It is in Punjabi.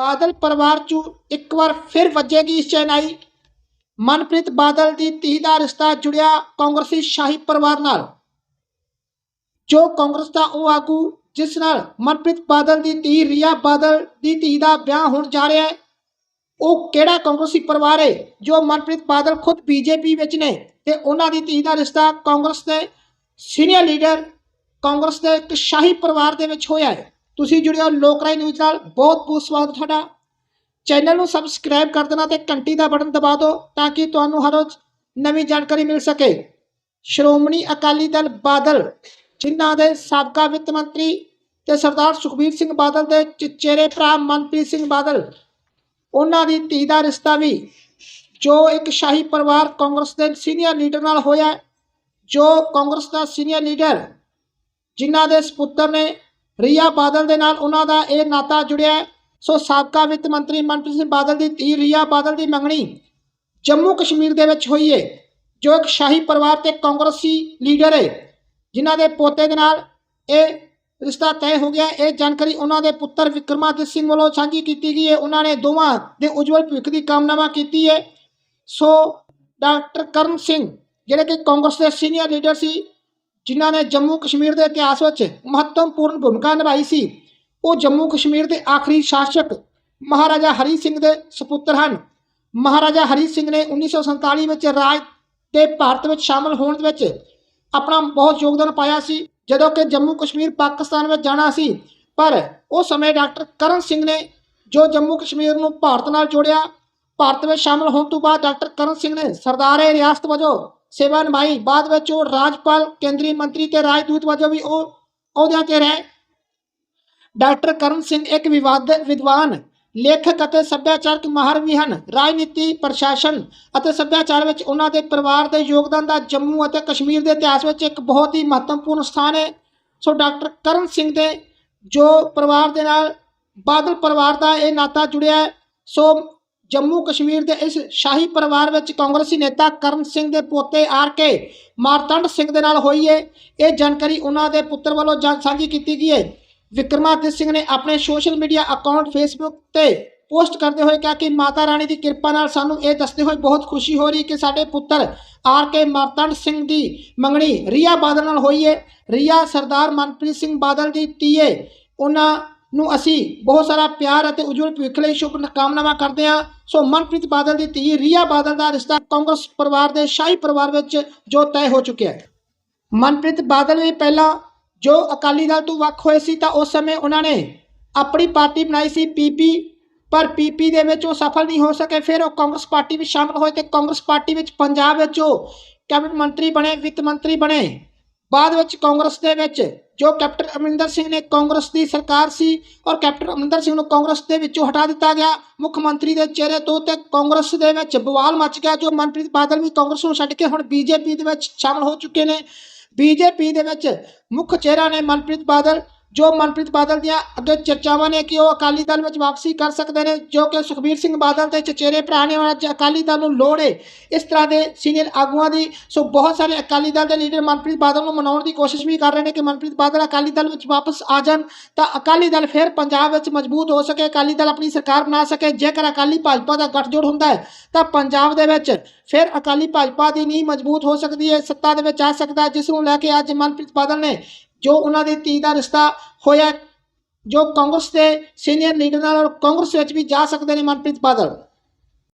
ਬਾਦਲ ਪਰਿਵਾਰ ਚੋਂ ਇੱਕ ਵਾਰ ਫਿਰ ਵੱਜੇਗੀ ਸ਼ਹਿਨਾਈ। ਮਨਪ੍ਰੀਤ ਬਾਦਲ ਦੀ ਧੀ ਦਾ ਰਿਸ਼ਤਾ ਜੁੜਿਆ ਕਾਂਗਰਸੀ ਸ਼ਾਹੀ ਪਰਿਵਾਰ ਨਾਲ। ਜੋ ਕਾਂਗਰਸ ਦਾ ਉਹ ਆਗੂ, ਜਿਸ ਨਾਲ ਮਨਪ੍ਰੀਤ ਬਾਦਲ ਦੀ ਧੀ ਰੀਆ ਬਾਦਲ ਦੀ ਧੀ ਦਾ ਵਿਆਹ ਹੋਣ ਜਾ ਰਿਹਾ ਹੈ, ਉਹ ਕਿਹੜਾ ਕਾਂਗਰਸੀ ਪਰਿਵਾਰ ਹੈ, ਜੋ ਮਨਪ੍ਰੀਤ ਬਾਦਲ ਖੁਦ ਬੀਜੇਪੀ ਵਿੱਚ ਨੇ ਤੇ ਉਹਨਾਂ ਦੀ ਧੀ ਦਾ ਰਿਸ਼ਤਾ ਕਾਂਗਰਸ ਦੇ ਸੀਨੀਅਰ ਲੀਡਰ ਕਾਂਗਰਸ ਦੇ ਇੱਕ ਸ਼ਾਹੀ ਪਰਿਵਾਰ ਦੇ ਵਿੱਚ ਹੋਇਆ ਹੈ। ਤੁਸੀਂ ਜੁੜਿਓ ਲੋਕ ਰਾਏ ਨਿਊਜ਼ ਨਾਲ। ਬਹੁਤ ਬਹੁਤ ਸਵਾਗਤ ਤੁਹਾਡਾ। ਚੈਨਲ ਨੂੰ ਸਬਸਕ੍ਰਾਈਬ ਕਰ ਦੇਣਾ ਤੇ ਘੰਟੀ ਦਾ ਬਟਨ ਦਬਾ ਦਿਓ ਤਾਂ ਕਿ ਤੁਹਾਨੂੰ ਹਰ ਰੋਜ਼ ਨਵੀਂ ਜਾਣਕਾਰੀ ਮਿਲ ਸਕੇ। ਸ਼੍ਰੋਮਣੀ ਅਕਾਲੀ ਦਲ ਬਾਦਲ, ਜਿਨ੍ਹਾਂ ਦੇ ਸਾਬਕਾ ਵਿੱਤ ਮੰਤਰੀ ਤੇ ਸਰਦਾਰ ਸੁਖਬੀਰ ਸਿੰਘ ਬਾਦਲ ਦੇ ਚਚੇਰੇ ਭਰਾ ਮਨਪ੍ਰੀਤ ਸਿੰਘ ਬਾਦਲ, ਉਹਨਾਂ ਦੀ ਧੀ ਦਾ ਰਿਸ਼ਤਾ ਵੀ, ਜੋ ਇੱਕ ਸ਼ਾਹੀ ਪਰਿਵਾਰ ਕਾਂਗਰਸ ਦੇ ਸੀਨੀਅਰ ਲੀਡਰ ਨਾਲ ਹੋਇਆ ਜੋ ਕਾਂਗਰਸ ਦਾ ਸੀਨੀਅਰ ਲੀਡਰ, ਜਿਨ੍ਹਾਂ ਦੇ ਸਪੁੱਤਰ ਨੇ ਰੀਆ ਬਾਦਲ ਦੇ ਨਾਲ ਉਹਨਾਂ ਦਾ ਇਹ ਨਾਤਾ ਜੁੜਿਆ ਹੈ। ਸੋ ਸਾਬਕਾ ਵਿੱਤ ਮੰਤਰੀ ਮਨਪ੍ਰੀਤ ਸਿੰਘ ਬਾਦਲ ਦੀ ਧੀ ਰੀਆ ਬਾਦਲ ਦੀ ਮੰਗਣੀ ਜੰਮੂ ਕਸ਼ਮੀਰ ਦੇ ਵਿੱਚ ਹੋਈ ਹੈ ਜੋ ਇੱਕ ਸ਼ਾਹੀ ਪਰਿਵਾਰ ਤੇ ਕਾਂਗਰਸੀ ਲੀਡਰ ਹੈ ਜਿਨ੍ਹਾਂ ਦੇ ਪੋਤੇ ਦੇ ਨਾਲ ਇਹ ਰਿਸ਼ਤਾ ਤੈਅ ਹੋ ਗਿਆ। ਇਹ ਜਾਣਕਾਰੀ ਉਹਨਾਂ ਦੇ ਪੁੱਤਰ ਵਿਕਰਮਾਦਿਤ ਸਿੰਘ ਵੱਲੋਂ ਸਾਂਝੀ ਕੀਤੀ ਗਈ ਹੈ ਉਹਨਾਂ ਨੇ ਦੋਵਾਂ ਦੇ ਉਜਵਲ ਭਵਿੱਖ ਦੀ ਕਾਮਨਾਵਾਂ ਕੀਤੀ ਹੈ ਸੋ ਡਾਕਟਰ ਕਰਨ ਸਿੰਘ, ਜਿਹੜੇ ਕਿ ਕਾਂਗਰਸ ਦੇ ਸੀਨੀਅਰ ਲੀਡਰ ਸੀ ਜਿਨ੍ਹਾਂ ਨੇ ਜੰਮੂ ਕਸ਼ਮੀਰ ਦੇ ਇਤਿਹਾਸ ਵਿੱਚ ਮਹੱਤਵਪੂਰਨ ਭੂਮਿਕਾ ਨਿਭਾਈ ਸੀ, ਉਹ ਜੰਮੂ ਕਸ਼ਮੀਰ ਦੇ ਆਖਰੀ ਸ਼ਾਸਕ ਮਹਾਰਾਜਾ ਹਰੀ ਸਿੰਘ ਦੇ ਸੁਪੁੱਤਰ ਹਨ। ਮਹਾਰਾਜਾ ਹਰੀ ਸਿੰਘ ਨੇ 1947 ਵਿੱਚ ਰਾਜ ਦੇ ਭਾਰਤ ਵਿੱਚ ਸ਼ਾਮਲ ਹੋਣ ਵਿੱਚ ਆਪਣਾ ਬਹੁਤ ਯੋਗਦਾਨ ਪਾਇਆ ਸੀ, ਜਦੋਂ ਕਿ ਜੰਮੂ ਕਸ਼ਮੀਰ ਪਾਕਿਸਤਾਨ ਵਿੱਚ ਜਾਣਾ ਸੀ। ਪਰ ਉਸ ਸਮੇਂ ਡਾਕਟਰ ਕਰਨ ਸਿੰਘ ਨੇ ਜੋ ਜੰਮੂ ਕਸ਼ਮੀਰ ਨੂੰ ਭਾਰਤ ਨਾਲ ਜੋੜਿਆ, ਭਾਰਤ ਵਿੱਚ ਸ਼ਾਮਲ ਹੋਣ ਤੋਂ ਬਾਅਦ ਡਾਕਟਰ ਕਰਨ ਸਿੰਘ ਨੇ ਸਰਦਾਰੇ ਰਿਆਸਤ ਵਜੋਂ ਸੇਵਾ ਨਿਭਾਈ। ਬਾਅਦ ਵਿੱਚ ਉਹ ਰਾਜਪਾਲ, ਕੇਂਦਰੀ ਮੰਤਰੀ ਤੇ ਰਾਜਦੂਤ ਵਜੋਂ ਵੀ ਉਹ ਅਹੁਦਿਆਂ ਤੇ ਰਹੇ। ਡਾਕਟਰ ਕਰਨ ਸਿੰਘ ਇੱਕ ਵਿਵਾਦ ਵਿਦਵਾਨ, ਲੇਖਕ ਅਤੇ ਸੱਭਿਆਚਾਰਕ ਮਾਹਰ ਵੀ ਹਨ। ਰਾਜਨੀਤੀ, ਪ੍ਰਸ਼ਾਸਨ ਅਤੇ ਸੱਭਿਆਚਾਰ ਵਿੱਚ ਉਹਨਾਂ ਦੇ ਪਰਿਵਾਰ ਦੇ ਯੋਗਦਾਨ ਦਾ ਜੰਮੂ ਅਤੇ ਕਸ਼ਮੀਰ ਦੇ ਇਤਿਹਾਸ ਵਿੱਚ ਇੱਕ ਬਹੁਤ ਹੀ ਮਹੱਤਵਪੂਰਨ ਸਥਾਨ ਹੈ। ਸੋ ਡਾਕਟਰ ਕਰਨ ਸਿੰਘ ਦੇ ਜੋ ਪਰਿਵਾਰ ਦੇ ਨਾਲ ਬਾਦਲ ਪਰਿਵਾਰ ਦਾ ਇਹ ਨਾਤਾ ਜੁੜਿਆ ਸੋ ਜੰਮੂ ਕਸ਼ਮੀਰ ਦੇ ਇਸ ਸ਼ਾਹੀ ਪਰਿਵਾਰ ਵਿੱਚ ਕਾਂਗਰਸੀ ਨੇਤਾ ਕਰਨ ਸਿੰਘ ਦੇ ਪੋਤੇ ਆਰ ਕੇ ਮਾਰਤੰਡ ਸਿੰਘ ਦੇ ਨਾਲ ਹੋਈ ਹੈ ਇਹ ਜਾਣਕਾਰੀ ਉਹਨਾਂ ਦੇ ਪੁੱਤਰ ਵੱਲੋਂ ਜਾ- ਸਾਂਝੀ ਕੀਤੀ ਗਈ ਹੈ ਵਿਕਰਮਾਦਿਤ ਸਿੰਘ ਨੇ ਆਪਣੇ ਸੋਸ਼ਲ ਮੀਡੀਆ ਅਕਾਊਂਟ ਫੇਸਬੁੱਕ ਤੇ ਪੋਸਟ ਕਰਦੇ ਹੋਏ ਕਿਹਾ ਕਿ ਮਾਤਾ ਰਾਣੀ ਦੀ ਕਿਰਪਾ ਨਾਲ ਸਾਨੂੰ ਇਹ ਦੱਸਦੇ ਹੋਏ ਬਹੁਤ ਖੁਸ਼ੀ ਹੋ ਰਹੀ ਕਿ ਸਾਡੇ ਪੁੱਤਰ ਆਰ ਕੇ ਮਾਰਤੰਡ ਸਿੰਘ ਦੀ ਮੰਗਣੀ ਰੀਆ ਬਾਦਲ ਨਾਲ ਹੋਈ ਹੈ ਰੀਆ ਸਰਦਾਰ ਮਨਪ੍ਰੀਤ ਸਿੰਘ ਬਾਦਲ ਦੀ ਧੀਏ ਉਹਨਾਂ ਨੂੰ ਅਸੀਂ ਬਹੁਤ ਸਾਰਾ ਪਿਆਰ ਅਤੇ ਉਜਵਲ ਭਵਿੱਖ ਲਈ ਸ਼ੁਭ ਕਾਮਨਾਵਾਂ ਕਰਦੇ ਹਾਂ। ਸੋ ਮਨਪ੍ਰੀਤ ਬਾਦਲ ਦੀ ਧੀ ਰੀਆ ਬਾਦਲ ਦਾ ਰਿਸ਼ਤਾ ਕਾਂਗਰਸ ਪਰਿਵਾਰ ਦੇ ਸ਼ਾਹੀ ਪਰਿਵਾਰ ਵਿੱਚ ਜੋ ਤੈਅ ਹੋ ਚੁੱਕਿਆ ਹੈ। ਮਨਪ੍ਰੀਤ ਬਾਦਲ ਵੀ ਪਹਿਲਾਂ ਜੋ ਅਕਾਲੀ ਦਲ ਤੋਂ ਵੱਖ ਹੋਏ ਸੀ ਤਾਂ ਉਸ ਸਮੇਂ ਉਹਨਾਂ ਨੇ ਆਪਣੀ ਪਾਰਟੀ ਬਣਾਈ ਸੀ ਪੀਪੀ ਪਰ ਪੀਪੀ ਦੇ ਵਿੱਚ ਉਹ ਸਫਲ ਨਹੀਂ ਹੋ ਸਕੇ। ਫਿਰ ਉਹ ਕਾਂਗਰਸ ਪਾਰਟੀ ਵਿੱਚ ਸ਼ਾਮਲ ਹੋਏ ਤੇ ਕਾਂਗਰਸ ਪਾਰਟੀ ਵਿੱਚ ਪੰਜਾਬ ਵਿੱਚ ਉਹ ਕੈਬਨਿਟ ਮੰਤਰੀ ਬਣੇ, ਵਿੱਤ ਮੰਤਰੀ ਬਣੇ। ਬਾਅਦ ਵਿੱਚ ਕਾਂਗਰਸ ਦੇ ਵਿੱਚ ਜੋ ਕੈਪਟਨ ਅਮਰਿੰਦਰ ਸਿੰਘ ਨੇ ਕਾਂਗਰਸ ਦੀ ਸਰਕਾਰ ਸੀ ਔਰ ਕੈਪਟਨ ਅਮਰਿੰਦਰ ਸਿੰਘ ਨੂੰ ਕਾਂਗਰਸ ਦੇ ਵਿੱਚੋਂ ਹਟਾ ਦਿੱਤਾ ਗਿਆ। ਮੁੱਖ ਮੰਤਰੀ ਦੇ ਚਿਹਰੇ ਤੋਂ ਤੇ ਕਾਂਗਰਸ ਦੇ ਵਿੱਚ ਬਵਾਲ ਮਚ ਗਿਆ, ਜੋ ਮਨਪ੍ਰੀਤ ਬਾਦਲ ਵੀ ਕਾਂਗਰਸ ਨੂੰ ਛੱਡ ਕੇ ਹੁਣ ਬੀਜੇਪੀ ਦੇ ਵਿੱਚ ਸ਼ਾਮਲ ਹੋ ਚੁੱਕੇ ਨੇ। ਬੀਜੇਪੀ ਦੇ ਵਿੱਚ ਮੁੱਖ ਚਿਹਰਾ ਨੇ ਮਨਪ੍ਰੀਤ ਬਾਦਲ ਜੋ ਮਨਪ੍ਰੀਤ ਬਾਦਲ ਦੀਆਂ ਅੱਗੇ ਚਰਚਾਵਾਂ ਨੇ ਕਿ ਉਹ ਅਕਾਲੀ ਦਲ ਵਿੱਚ ਵਾਪਸੀ ਕਰ ਸਕਦੇ ਨੇ, ਜੋ ਕਿ ਸੁਖਬੀਰ ਸਿੰਘ ਬਾਦਲ ਦੇ ਚਚੇਰੇ ਭਰਾ ਨੇ, ਉਹਨਾਂ ਅੱਜ ਅਕਾਲੀ ਦਲ ਨੂੰ ਲੋੜ ਹੈ ਇਸ ਤਰ੍ਹਾਂ ਦੇ ਸੀਨੀਅਰ ਆਗੂਆਂ ਦੀ, ਸੋ ਬਹੁਤ ਸਾਰੇ ਅਕਾਲੀ ਦਲ ਦੇ ਲੀਡਰ ਮਨਪ੍ਰੀਤ ਬਾਦਲ ਨੂੰ ਮਨਾਉਣ ਦੀ ਕੋਸ਼ਿਸ਼ ਵੀ ਕਰ ਰਹੇ ਨੇ ਕਿ ਮਨਪ੍ਰੀਤ ਬਾਦਲ ਅਕਾਲੀ ਦਲ ਵਿੱਚ ਵਾਪਸ ਆ ਜਾਣ, ਤਾਂ ਅਕਾਲੀ ਦਲ ਫਿਰ ਪੰਜਾਬ ਵਿੱਚ ਮਜ਼ਬੂਤ ਹੋ ਸਕੇ, ਅਕਾਲੀ ਦਲ ਆਪਣੀ ਸਰਕਾਰ ਬਣਾ ਸਕੇ। ਜੇਕਰ ਅਕਾਲੀ ਭਾਜਪਾ ਦਾ ਗੱਠਜੋੜ ਹੁੰਦਾ ਹੈ, ਤਾਂ ਪੰਜਾਬ ਦੇ ਵਿੱਚ ਫਿਰ ਅਕਾਲੀ ਭਾਜਪਾ ਦੀ ਨੀਂਹ ਮਜ਼ਬੂਤ ਹੋ ਸਕਦੀ ਹੈ, ਸੱਤਾ ਦੇ ਵਿੱਚ ਆ ਸਕਦਾ ਜਿਸ ਨੂੰ ਲੈ ਕੇ ਅੱਜ ਮਨਪ੍ਰੀਤ ਬਾਦਲ ਨੇ ਜੋ ਉਹਨਾਂ ਦੀ ਧੀ ਦਾ ਰਿਸ਼ਤਾ ਹੋਇਆ ਜੋ ਕਾਂਗਰਸ ਦੇ ਸੀਨੀਅਰ ਲੀਡਰ ਨਾਲ ਔਰ ਕਾਂਗਰਸ ਵਿੱਚ ਵੀ ਜਾ ਸਕਦੇ ਨੇ ਮਨਪ੍ਰੀਤ ਬਾਦਲ।